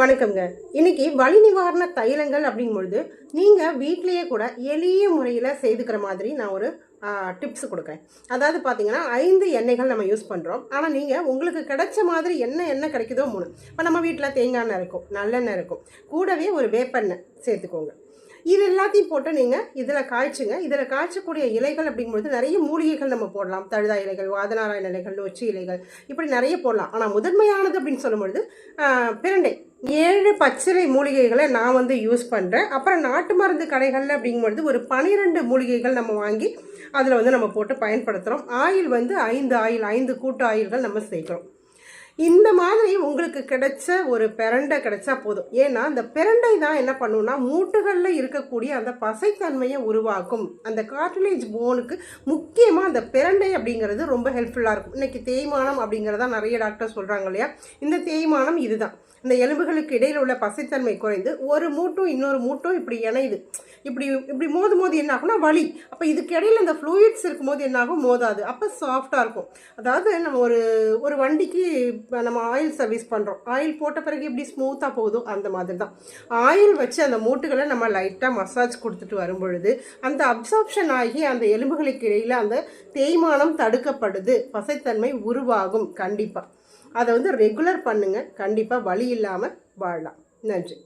வணக்கம்ங்க. இன்னைக்கு வலி நிவாரண தைலங்கள் அப்படிங்கும்பொழுது நீங்கள் வீட்லேயே கூட எளிய முறையில் செய்துக்கிற மாதிரி நான் ஒரு டிப்ஸ் கொடுக்குறேன். அதாவது பார்த்தீங்கன்னா ஐந்து எண்ணெய்கள் நம்ம யூஸ் பண்ணுறோம் ஆனால் நீங்கள் உங்களுக்கு கிடைச்ச மாதிரி என்ன எண்ணெய் கிடைக்குதோ மூணு. இப்போ நம்ம வீட்டில் தேங்காய் எண்ணெய் இருக்கும் நல்லெண்ணெய் இருக்கும். கூடவே ஒரு வேப்பெண்ணெய் சேர்த்துக்கோங்க. இது எல்லாத்தையும் போட்டு நீங்கள் இதில் காய்ச்சுங்க. இதில் காய்ச்சக்கூடிய இலைகள் அப்படிங்கும்போது நிறைய மூலிகைகள் நம்ம போடலாம். தழுதா இலைகள் வாதநாராயண இலைகள் நொச்சி இலைகள் இப்படி நிறைய போடலாம். ஆனால் முதன்மையானது அப்படின்னு சொல்லும்பொழுது பிரண்டை. ஏழு பச்சிலை மூலிகைகளை நான் வந்து யூஸ் பண்ணுறேன் அப்புறம் நாட்டு மருந்து கடைகளில் அப்படிங்கும்பொழுது ஒரு பனிரெண்டு மூலிகைகள் நம்ம வாங்கி அதில் வந்து நம்ம போட்டு பயன்படுத்துகிறோம் ஆயில் வந்து ஐந்து ஆயில் ஐந்து கூட்டு ஆயில்கள் நம்ம சேர்க்குறோம். இந்த மாதிரி உங்களுக்கு கிடைச்ச ஒரு பிரண்டை கிடைச்சா போதும். ஏன்னா அந்த பிரண்டை தான் என்ன பண்ணுன்னா மூட்டுகளில் இருக்கக்கூடிய அந்த பசைத்தன்மையை உருவாக்கும். அந்த கார்டிலேஜ் போனுக்கு முக்கியமாக அந்த பிரண்டை அப்படிங்கிறது ரொம்ப ஹெல்ப்ஃபுல்லாக இருக்கும். இன்றைக்கி தேய்மானம் அப்படிங்கிறதா நிறைய டாக்டர் சொல்கிறாங்க இல்லையா? இந்த தேய்மானம் இதுதான். இந்த எலும்புகளுக்கு இடையில் உள்ள பசைத்தன்மை குறைந்து ஒரு மூட்டும் இன்னொரு மூட்டும் இப்படி இணையுது. இப்படி இப்படி மோதும் போது என்ன ஆகும்னா வலி. அப்போ இதுக்கு இடையில இந்த ஃப்ளூயிட்ஸ் இருக்கும்போது என்னாகும் மோதாது. அப்போ சாஃப்டாக இருக்கும். அதாவது நம்ம ஒரு ஒரு வண்டிக்கு இப்போ நம்ம ஆயில் சர்வீஸ் பண்ணுறோம் ஆயில் போட்ட பிறகு எப்படி ஸ்மூத்தாக போகுதோ அந்த மாதிரி தான் ஆயில் வச்சு அந்த மூட்டுகளை நம்ம லைட்டாக மசாஜ் கொடுத்துட்டு வரும்பொழுது அந்த அப்சார்ப்ஷன் ஆகி அந்த எலும்புகளுக்கு இடையில் அந்த தேய்மானம் தடுக்கப்படுது. பசைத்தன்மை உருவாகும். கண்டிப்பாக அதை வந்து ரெகுலர் பண்ணுங்கள் கண்டிப்பாக வழி இல்லாமல் வாழலாம். நன்றி.